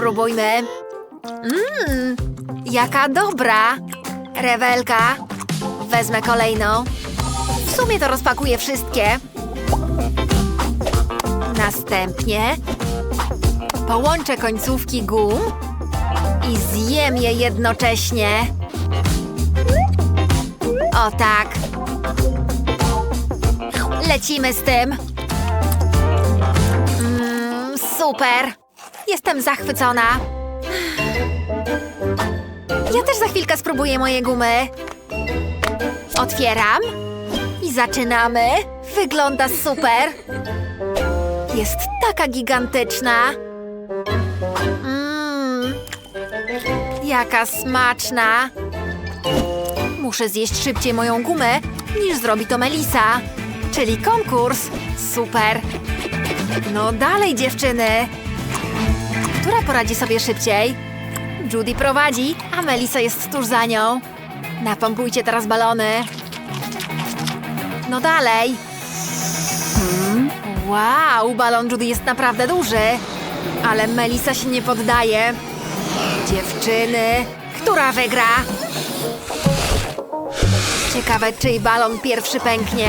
spróbujmy. Mmm, jaka dobra. Rewelka. Wezmę kolejną. W sumie to rozpakuję wszystkie. Następnie połączę końcówki gum i zjem je jednocześnie. O tak. Lecimy z tym. Mm, super. Jestem zachwycona. Ja też za chwilkę spróbuję moje gumy. Otwieram i zaczynamy. Wygląda super. Jest taka gigantyczna. Mmm. Jaka smaczna. Muszę zjeść szybciej moją gumę, niż zrobi to Melisa. Czyli konkurs. Super. No dalej, dziewczyny. Która poradzi sobie szybciej? Judy prowadzi, a Melisa jest tuż za nią. Napompujcie teraz balony. No dalej. Hmm. Wow, balon Judy jest naprawdę duży. Ale Melisa się nie poddaje. Dziewczyny, która wygra? Ciekawe, czyj balon pierwszy pęknie.